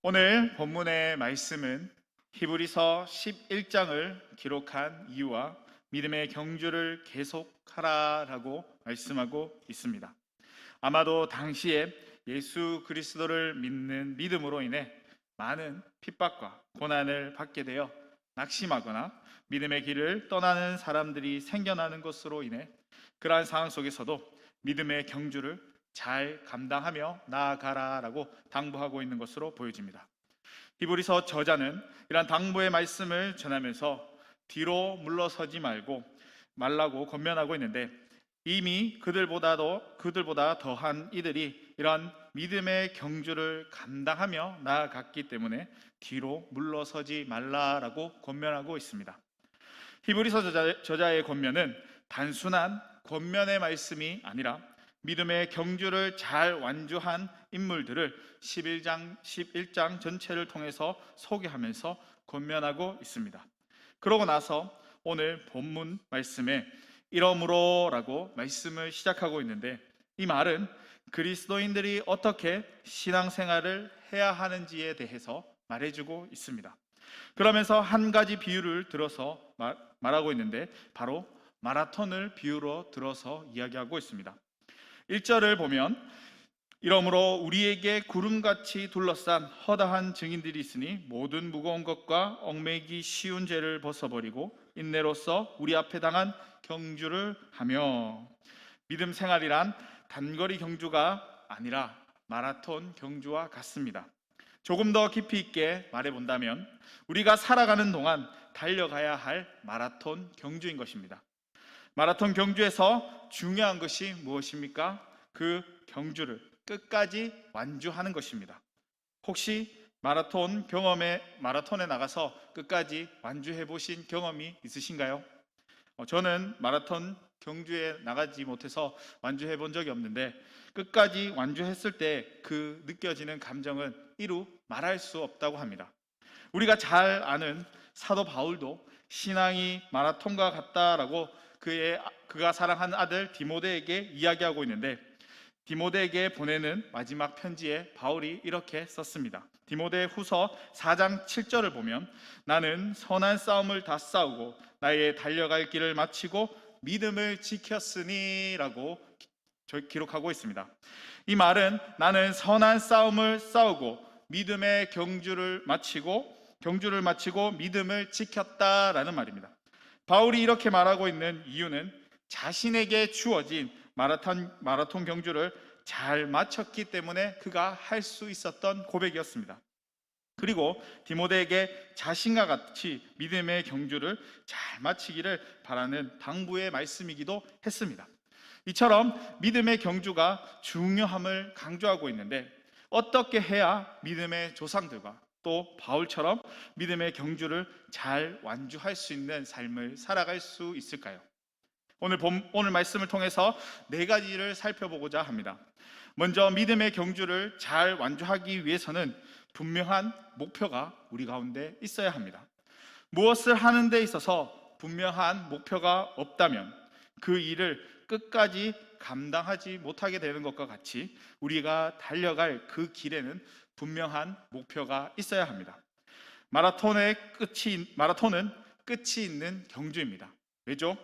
오늘 본문의 말씀은 히브리서 11장을 기록한 이유와 믿음의 경주를 계속하라라고 말씀하고 있습니다. 아마도 당시에 예수 그리스도를 믿는 믿음으로 인해 많은 핍박과 고난을 받게 되어 낙심하거나 믿음의 길을 떠나는 사람들이 생겨나는 것으로 인해 그러한 상황 속에서도 믿음의 경주를 잘 감당하며 나아가라라고 당부하고 있는 것으로 보여집니다. 히브리서 저자는 이러한 당부의 말씀을 전하면서 뒤로 물러서지 말고 말라고 권면하고 있는데 이미 그들보다도 그들보다 더한 이들이 이러한 믿음의 경주를 감당하며 나아갔기 때문에 뒤로 물러서지 말라라고 권면하고 있습니다. 히브리서 저자, 저자의 권면은 단순한 권면의 말씀이 아니라 믿음의 경주를 잘 완주한 인물들을 11장 11장 전체를 통해서 소개하면서 권면하고 있습니다. 그러고 나서 오늘 본문 말씀에 이러므로라고 말씀을 시작하고 있는데 이 말은 그리스도인들이 어떻게 신앙생활을 해야 하는지에 대해서 말해주고 있습니다. 그러면서 한 가지 비유를 들어서 말, 말하고 있는데 바로 마라톤을 비유로 들어서 이야기하고 있습니다. 1절을 보면 이러므로 우리에게 구름같이 둘러싼 허다한 증인들이 있으니 모든 무거운 것과 얽매기 쉬운 죄를 벗어버리고 인내로서 우리 앞에 당한 경주를 하며 믿음 생활이란 단거리 경주가 아니라 마라톤 경주와 같습니다. 조금 더 깊이 있게 말해 본다면 우리가 살아가는 동안 달려가야 할 마라톤 경주인 것입니다. 마라톤 경주에서 중요한 것이 무엇입니까? 그 경주를 끝까지 완주하는 것입니다. 혹시 마라톤 경험에 마라톤에 나가서 끝까지 완주해 보신 경험이 있으신가요? 어, 저는 마라톤 경주에 나가지 못해서 완주해 본 적이 없는데 끝까지 완주했을 때 그 느껴지는 감정은 이루 말할 수 없다고 합니다. 우리가 잘 아는 사도 바울도 신앙이 마라톤과 같다라고 그의 그가 사랑하는 아들 디모데에게 이야기하고 있는데 디모데에게 보내는 마지막 편지에 바울이 이렇게 썼습니다. 디모데 후서 4장 7절을 보면 나는 선한 싸움을 다 싸우고 나의 달려갈 길을 마치고 믿음을 지켰으니라고 기록하고 있습니다. 이 말은 나는 선한 싸움을 싸우고 믿음의 경주를 마치고 경주를 마치고 믿음을 지켰다라는 말입니다. 바울이 이렇게 말하고 있는 이유는 자신에게 주어진 마라톤 마라톤 경주를 잘 마쳤기 때문에 그가 할 수 있었던 고백이었습니다. 그리고 디모데에게 자신과 같이 믿음의 경주를 잘 마치기를 바라는 당부의 말씀이기도 했습니다. 이처럼 믿음의 경주가 중요함을 강조하고 있는데 어떻게 해야 믿음의 조상들과 또 바울처럼 믿음의 경주를 잘 완주할 수 있는 삶을 살아갈 수 있을까요? 오늘 본, 오늘 말씀을 통해서 네 가지를 살펴보고자 합니다. 먼저 믿음의 경주를 잘 완주하기 위해서는 분명한 목표가 우리 가운데 있어야 합니다. 무엇을 하는 데 있어서 분명한 목표가 없다면 그 일을 끝까지 감당하지 못하게 되는 것과 같이 우리가 달려갈 그 길에는 분명한 목표가 있어야 합니다. 마라톤의 끝이 마라톤은 끝이 있는 경주입니다. 왜죠?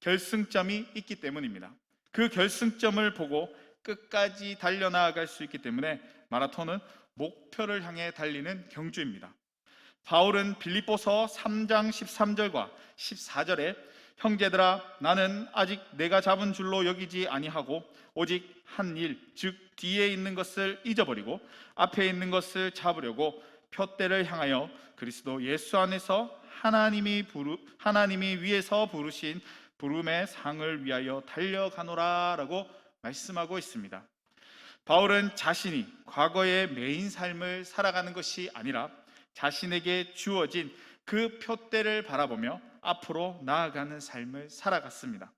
결승점이 있기 때문입니다. 그 결승점을 보고 끝까지 달려나갈 수 있기 때문에 마라톤은 목표를 향해 달리는 경주입니다. 바울은 빌립보서 3장 13절과 14절에 형제들아 나는 아직 내가 잡은 줄로 여기지 아니하고 오직 한 일 즉 뒤에 있는 것을 잊어버리고 앞에 있는 것을 잡으려고 표대를 향하여 그리스도 예수 안에서 하나님이 부르 하나님이 위에서 부르신 부름의 상을 위하여 달려가노라라고 말씀하고 있습니다. 바울은 자신이 과거의 메인 삶을 살아가는 것이 아니라 자신에게 주어진 그 표대를 바라보며 앞으로 나아가는 삶을 살아갔습니다.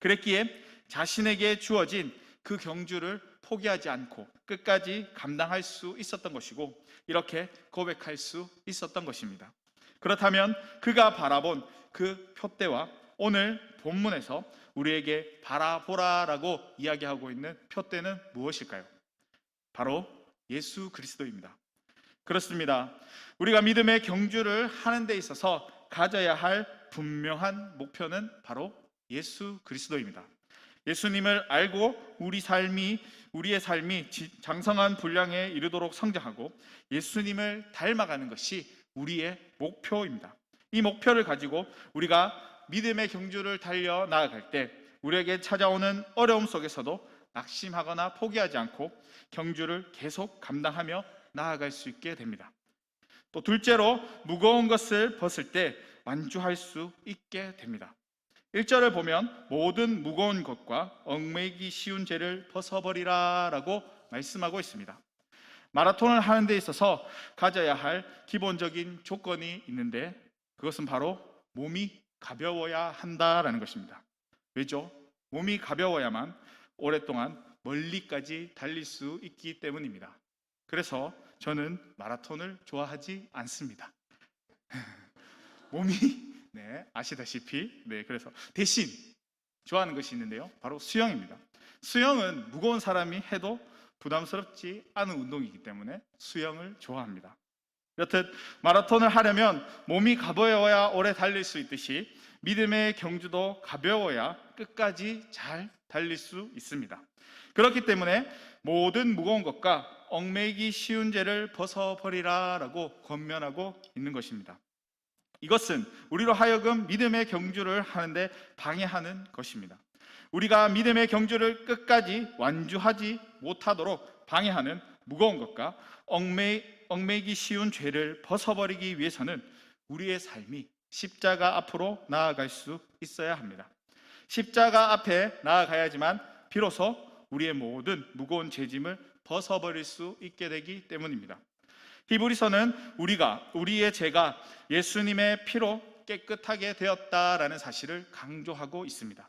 그랬기에 자신에게 주어진 그 경주를 포기하지 않고 끝까지 감당할 수 있었던 것이고 이렇게 고백할 수 있었던 것입니다. 그렇다면 그가 바라본 그 표대와 오늘 본문에서 우리에게 바라보라라고 이야기하고 있는 표대는 무엇일까요? 바로 예수 그리스도입니다. 그렇습니다. 우리가 믿음의 경주를 하는 데 있어서 가져야 할 분명한 목표는 바로 예수 그리스도입니다. 예수님을 알고 우리 삶이 우리의 삶이 지- 장성한 분량에 이르도록 성장하고 예수님을 닮아가는 것이 우리의 목표입니다. 이 목표를 가지고 우리가 믿음의 경주를 달려 나아갈 때 우리에게 찾아오는 어려움 속에서도 낙심하거나 포기하지 않고 경주를 계속 감당하며 나아갈 수 있게 됩니다. 또 둘째로 무거운 것을 벗을 때 완주할 수 있게 됩니다. 1절을 보면 모든 무거운 것과 얽매이기 쉬운 죄를 벗어버리라 라고 말씀하고 있습니다. 마라톤을 하는 데 있어서 가져야 할 기본적인 조건이 있는데 그것은 바로 몸이 가벼워야 한다라는 것입니다. 왜죠? 몸이 가벼워야만 오랫동안 멀리까지 달릴 수 있기 때문입니다. 그래서 저는 마라톤을 좋아하지 않습니다. 몸이 네, 아시다시피 네, 그래서 대신 좋아하는 것이 있는데요. 바로 수영입니다. 수영은 무거운 사람이 해도 부담스럽지 않은 운동이기 때문에 수영을 좋아합니다. 여튼 마라톤을 하려면 몸이 가벼워야 오래 달릴 수 있듯이 믿음의 경주도 가벼워야 끝까지 잘 달릴 수 있습니다. 그렇기 때문에 모든 무거운 것과 얽매이기 쉬운 죄를 벗어버리라 라고 권면하고 있는 것입니다. 이것은 우리로 하여금 믿음의 경주를 하는데 방해하는 것입니다. 우리가 믿음의 경주를 끝까지 완주하지 못하도록 방해하는 무거운 것과 얽매, 얽매이기 쉬운 죄를 벗어버리기 위해서는 우리의 삶이 십자가 앞으로 나아갈 수 있어야 합니다. 십자가 앞에 나아가야지만 비로소 우리의 모든 무거운 죄짐을 벗어버릴 수 있게 되기 때문입니다. 히브리서는 우리가 우리의 죄가 예수님의 피로 깨끗하게 되었다라는 사실을 강조하고 있습니다.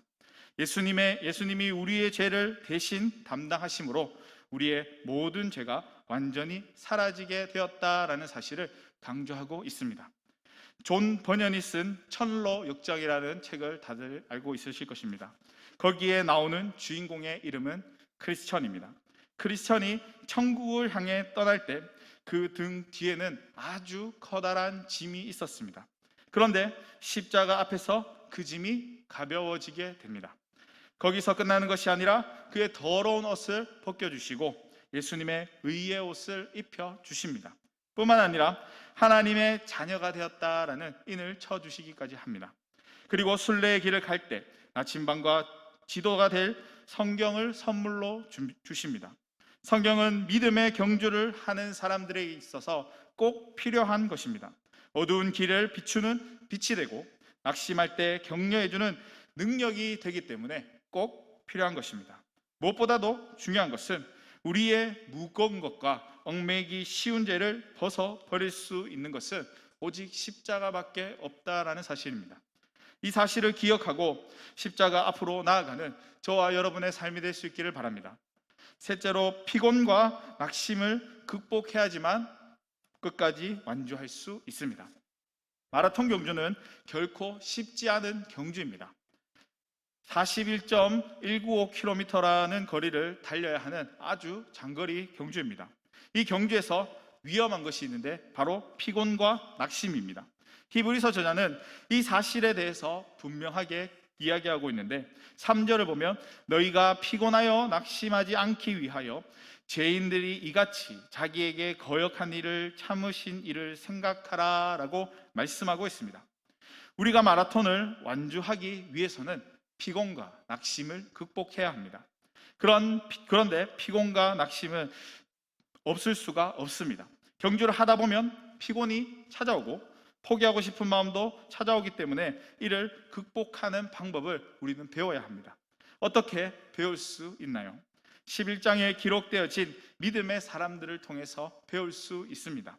예수님의 예수님이 우리의 죄를 대신 담당하심으로 우리의 모든 죄가 완전히 사라지게 되었다라는 사실을 강조하고 있습니다. 존 버년이 쓴 천로 역정이라는 책을 다들 알고 있으실 것입니다. 거기에 나오는 주인공의 이름은 크리스천입니다. 크리스천이 천국을 향해 떠날 때 그 등 뒤에는 아주 커다란 짐이 있었습니다. 그런데 십자가 앞에서 그 짐이 가벼워지게 됩니다. 거기서 끝나는 것이 아니라 그의 더러운 옷을 벗겨주시고 예수님의 의의 옷을 입혀 주십니다. 뿐만 아니라 하나님의 자녀가 되었다라는 인을 쳐 주시기까지 합니다. 그리고 순례의 길을 갈 때 나침반과 지도가 될 성경을 선물로 주- 주십니다. 성경은 믿음의 경주를 하는 사람들에 있어서 꼭 필요한 것입니다. 어두운 길을 비추는 빛이 되고 낙심할 때 격려해주는 능력이 되기 때문에 꼭 필요한 것입니다. 무엇보다도 중요한 것은 우리의 무거운 것과 얽매기 쉬운 죄를 벗어 버릴 수 있는 것은 오직 십자가밖에 없다라는 사실입니다. 이 사실을 기억하고 십자가 앞으로 나아가는 저와 여러분의 삶이 될 수 있기를 바랍니다. 셋째로 피곤과 낙심을 극복해야지만 끝까지 완주할 수 있습니다. 마라톤 경주는 결코 쉽지 않은 경주입니다. 41.195km라는 거리를 달려야 하는 아주 장거리 경주입니다. 이 경주에서 위험한 것이 있는데 바로 피곤과 낙심입니다. 히브리서 저자는 이 사실에 대해서 분명하게 이야기하고 있는데 3절을 보면 너희가 피곤하여 낙심하지 않기 위하여 죄인들이 이같이 자기에게 거역한 일을 참으신 일을 생각하라라고 말씀하고 있습니다. 우리가 마라톤을 완주하기 위해서는 피곤과 낙심을 극복해야 합니다. 그런 피- 그런데 피곤과 낙심은 없을 수가 없습니다. 경주를 하다 보면 피곤이 찾아오고 포기하고 싶은 마음도 찾아오기 때문에 이를 극복하는 방법을 우리는 배워야 합니다. 어떻게 배울 수 있나요? 11장에 기록되어진 믿음의 사람들을 통해서 배울 수 있습니다.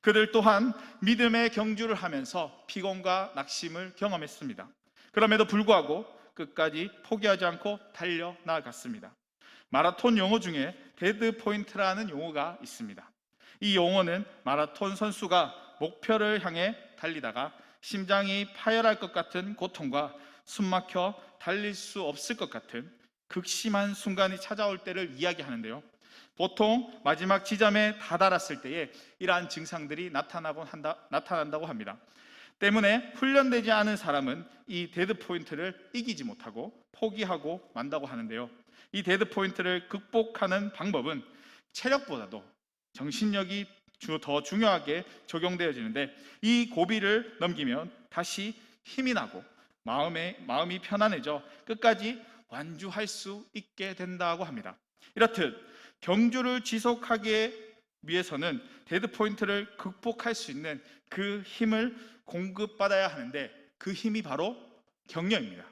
그들 또한 믿음의 경주를 하면서 피곤과 낙심을 경험했습니다. 그럼에도 불구하고 끝까지 포기하지 않고 달려 나아갔습니다. 마라톤 용어 중에 데드 포인트라는 용어가 있습니다. 이 용어는 마라톤 선수가 목표를 향해 달리다가 심장이 파열할 것 같은 고통과 숨막혀 달릴 수 없을 것 같은 극심한 순간이 찾아올 때를 이야기하는데요. 보통 마지막 지점에 다다랐을 때에 이러한 증상들이 나타나곤 한다, 나타난다고 합니다. 때문에 훈련되지 않은 사람은 이 데드 포인트를 이기지 못하고 포기하고 만다고 하는데요. 이 데드 포인트를 극복하는 방법은 체력보다도 정신력이 주- 더 중요하게 적용되어지는데 이 고비를 넘기면 다시 힘이 나고 마음에 마음이 편안해져 끝까지 완주할 수 있게 된다고 합니다. 이렇듯 경주를 지속하기 위해서는 데드 포인트를 극복할 수 있는 그 힘을 공급받아야 하는데 그 힘이 바로 격려입니다.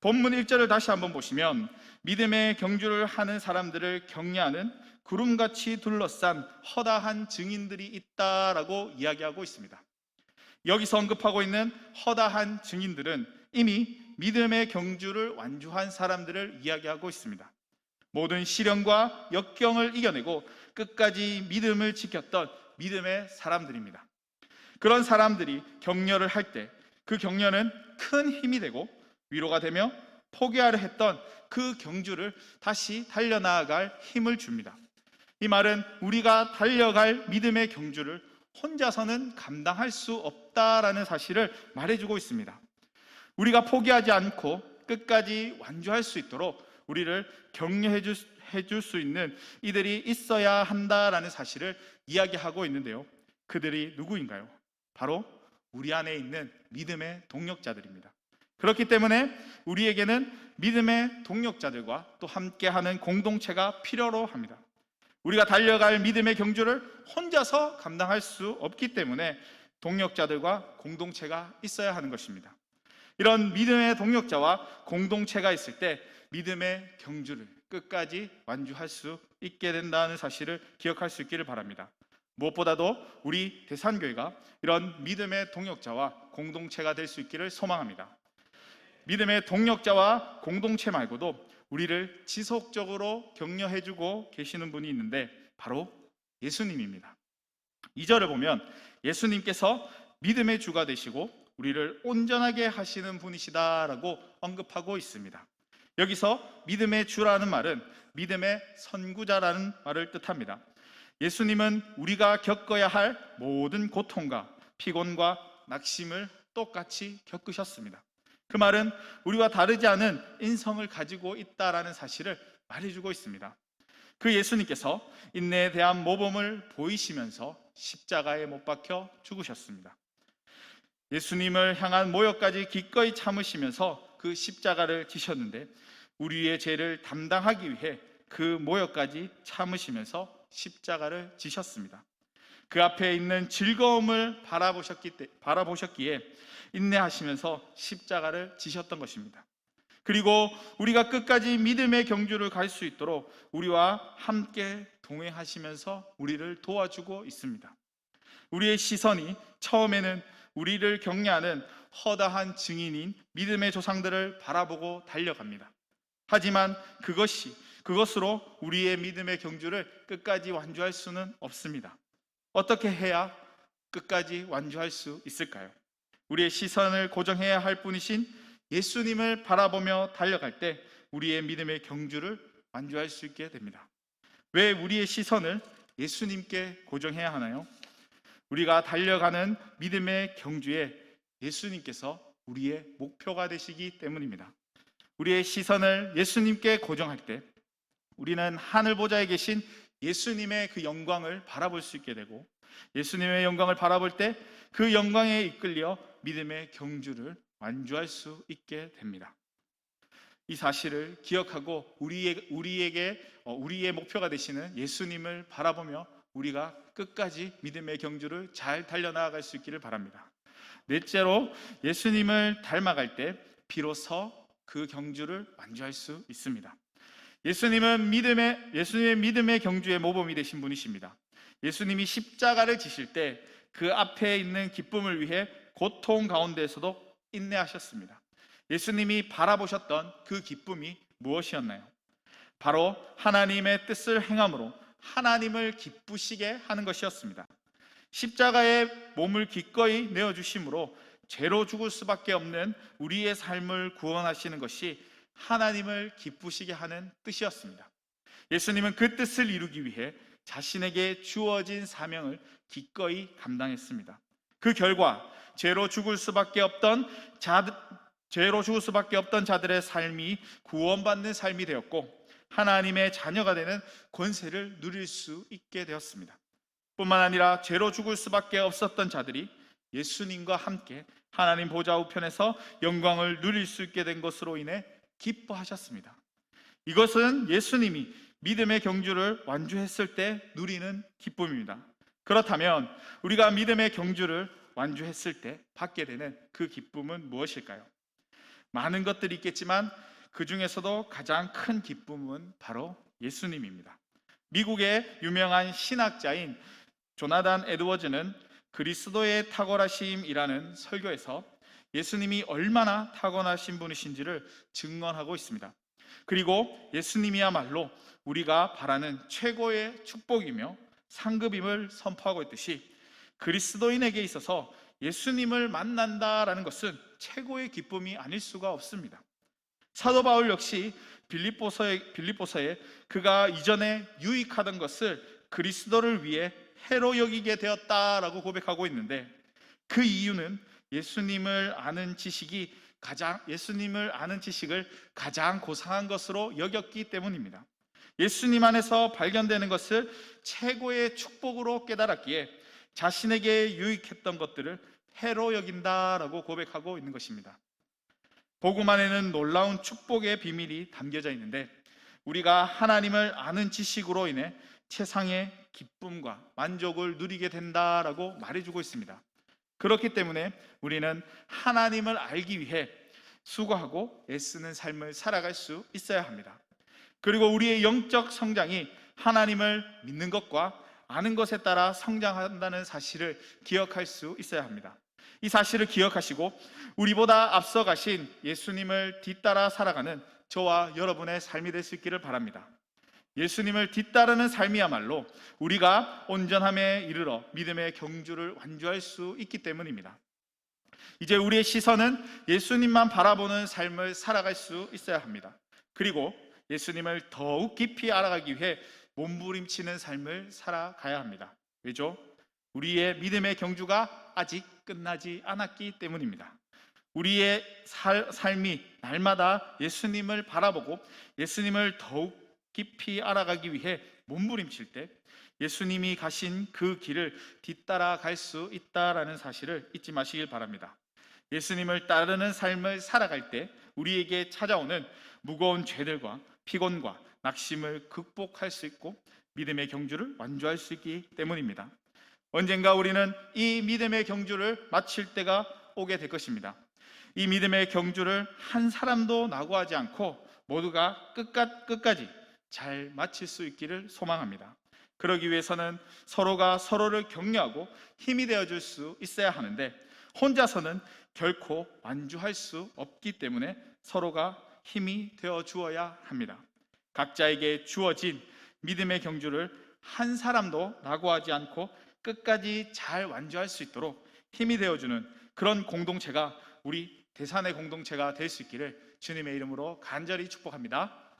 본문 1절을 다시 한번 보시면 믿음의 경주를 하는 사람들을 격려하는 구름같이 둘러싼 허다한 증인들이 있다라고 이야기하고 있습니다. 여기서 언급하고 있는 허다한 증인들은 이미 믿음의 경주를 완주한 사람들을 이야기하고 있습니다. 모든 시련과 역경을 이겨내고 끝까지 믿음을 지켰던 믿음의 사람들입니다. 그런 사람들이 격려를 할 때 그 격려는 큰 힘이 되고 위로가 되며 포기하려 했던 그 경주를 다시 달려나갈 힘을 줍니다. 이 말은 우리가 달려갈 믿음의 경주를 혼자서는 감당할 수 없다라는 사실을 말해주고 있습니다. 우리가 포기하지 않고 끝까지 완주할 수 있도록 우리를 격려해 줄, 수 있는 이들이 있어야 한다라는 사실을 이야기하고 있는데요. 그들이 누구인가요? 바로 우리 안에 있는 믿음의 동력자들입니다. 그렇기 때문에 우리에게는 믿음의 동력자들과 또 함께하는 공동체가 필요로 합니다. 우리가 달려갈 믿음의 경주를 혼자서 감당할 수 없기 때문에 동력자들과 공동체가 있어야 하는 것입니다. 이런 믿음의 동력자와 공동체가 있을 때 믿음의 경주를 끝까지 완주할 수 있게 된다는 사실을 기억할 수 있기를 바랍니다. 무엇보다도 우리 대산교회가 이런 믿음의 동력자와 공동체가 될 수 있기를 소망합니다. 믿음의 동력자와 공동체 말고도 우리를 지속적으로 격려해주고 계시는 분이 있는데 바로 예수님입니다. 2절을 보면 예수님께서 믿음의 주가 되시고 우리를 온전하게 하시는 분이시다라고 언급하고 있습니다. 여기서 믿음의 주라는 말은 믿음의 선구자라는 말을 뜻합니다. 예수님은 우리가 겪어야 할 모든 고통과 피곤과 낙심을 똑같이 겪으셨습니다. 그 말은 우리와 다르지 않은 인성을 가지고 있다라는 사실을 말해주고 있습니다. 그 예수님께서 인내에 대한 모범을 보이시면서 십자가에 못 박혀 죽으셨습니다. 예수님을 향한 모욕까지 기꺼이 참으시면서 그 십자가를 지셨는데 우리의 죄를 담당하기 위해 그 모욕까지 참으시면서 십자가를 지셨습니다. 그 앞에 있는 즐거움을 바라보셨기 때, 바라보셨기에 인내하시면서 십자가를 지셨던 것입니다. 그리고 우리가 끝까지 믿음의 경주를 갈 수 있도록 우리와 함께 동행하시면서 우리를 도와주고 있습니다. 우리의 시선이 처음에는 우리를 격려하는 허다한 증인인 믿음의 조상들을 바라보고 달려갑니다. 하지만 그것이 그것으로 우리의 믿음의 경주를 끝까지 완주할 수는 없습니다. 어떻게 해야 끝까지 완주할 수 있을까요? 우리의 시선을 고정해야 할 분이신 예수님을 바라보며 달려갈 때 우리의 믿음의 경주를 완주할 수 있게 됩니다. 왜 우리의 시선을 예수님께 고정해야 하나요? 우리가 달려가는 믿음의 경주에 예수님께서 우리의 목표가 되시기 때문입니다. 우리의 시선을 예수님께 고정할 때 우리는 하늘 보좌에 계신 예수님의 그 영광을 바라볼 수 있게 되고 예수님의 영광을 바라볼 때 그 영광에 이끌려 믿음의 경주를 완주할 수 있게 됩니다. 이 사실을 기억하고 우리의, 우리에게 어, 우리의 목표가 되시는 예수님을 바라보며 우리가 끝까지 믿음의 경주를 잘 달려나갈 수 있기를 바랍니다. 넷째로 예수님을 닮아갈 때 비로소 그 경주를 완주할 수 있습니다. 예수님은 믿음의 예수님의 믿음의 경주의 모범이 되신 분이십니다. 예수님이 십자가를 지실 때 그 앞에 있는 기쁨을 위해 고통 가운데에서도 인내하셨습니다. 예수님이 바라보셨던 그 기쁨이 무엇이었나요? 바로 하나님의 뜻을 행함으로 하나님을 기쁘시게 하는 것이었습니다. 십자가에 몸을 기꺼이 내어 주심으로 죄로 죽을 수밖에 없는 우리의 삶을 구원하시는 것이 하나님을 기쁘시게 하는 뜻이었습니다. 예수님은 그 뜻을 이루기 위해 자신에게 주어진 사명을 기꺼이 감당했습니다. 그 결과 죄로 죽을 수밖에 없던 자 죄로 죽을 수밖에 없던 자들의 삶이 구원받는 삶이 되었고 하나님의 자녀가 되는 권세를 누릴 수 있게 되었습니다. 뿐만 아니라 죄로 죽을 수밖에 없었던 자들이 예수님과 함께 하나님 보좌 우편에서 영광을 누릴 수 있게 된 것으로 인해 기뻐하셨습니다. 이것은 예수님이 믿음의 경주를 완주했을 때 누리는 기쁨입니다. 그렇다면 우리가 믿음의 경주를 완주했을 때 받게 되는 그 기쁨은 무엇일까요? 많은 것들이 있겠지만 그 중에서도 가장 큰 기쁨은 바로 예수님입니다. 미국의 유명한 신학자인 조나단 에드워즈는 그리스도의 탁월하심이라는 설교에서 예수님이 얼마나 타고나신 분이신지를 증언하고 있습니다. 그리고 예수님이야말로 우리가 바라는 최고의 축복이며 상급임을 선포하고 있듯이 그리스도인에게 있어서 예수님을 만난다라는 것은 최고의 기쁨이 아닐 수가 없습니다. 사도 바울 역시 빌립보서에 빌립보서에 그가 이전에 유익하던 것을 그리스도를 위해 해로 여기게 되었다라고 고백하고 있는데 그 이유는 예수님을 아는 지식이 가장 예수님을 아는 지식을 가장 고상한 것으로 여겼기 때문입니다. 예수님 안에서 발견되는 것을 최고의 축복으로 깨달았기에 자신에게 유익했던 것들을 해로 여긴다라고 고백하고 있는 것입니다. 복음 안에는 놀라운 축복의 비밀이 담겨져 있는데 우리가 하나님을 아는 지식으로 인해 세상의 기쁨과 만족을 누리게 된다라고 말해주고 있습니다. 그렇기 때문에 우리는 하나님을 알기 위해 수고하고 애쓰는 삶을 살아갈 수 있어야 합니다. 그리고 우리의 영적 성장이 하나님을 믿는 것과 아는 것에 따라 성장한다는 사실을 기억할 수 있어야 합니다. 이 사실을 기억하시고 우리보다 앞서 가신 예수님을 뒤따라 살아가는 저와 여러분의 삶이 될 수 있기를 바랍니다. 예수님을 뒤따르는 삶이야말로 우리가 온전함에 이르러 믿음의 경주를 완주할 수 있기 때문입니다. 이제 우리의 시선은 예수님만 바라보는 삶을 살아갈 수 있어야 합니다. 그리고 예수님을 더욱 깊이 알아가기 위해 몸부림치는 삶을 살아가야 합니다. 왜죠? 우리의 믿음의 경주가 아직 끝나지 않았기 때문입니다. 우리의 살, 삶이 날마다 예수님을 바라보고 예수님을 더욱 깊이 알아가기 위해 몸부림칠 때 예수님이 가신 그 길을 뒤따라 갈 수 있다라는 사실을 잊지 마시길 바랍니다. 예수님을 따르는 삶을 살아갈 때 우리에게 찾아오는 무거운 죄들과 피곤과 낙심을 극복할 수 있고 믿음의 경주를 완주할 수 있기 때문입니다. 언젠가 우리는 이 믿음의 경주를 마칠 때가 오게 될 것입니다. 이 믿음의 경주를 한 사람도 낙오하지 않고 모두가 끝까, 끝까지 잘 마칠 수 있기를 소망합니다. 그러기 위해서는 서로가 서로를 격려하고 힘이 되어 줄 수 있어야 하는데 혼자서는 결코 완주할 수 없기 때문에 서로가 힘이 되어 주어야 합니다. 각자에게 주어진 믿음의 경주를 한 사람도 낙오하지 않고 끝까지 잘 완주할 수 있도록 힘이 되어 주는 그런 공동체가 우리 대산의 공동체가 될 수 있기를 주님의 이름으로 간절히 축복합니다.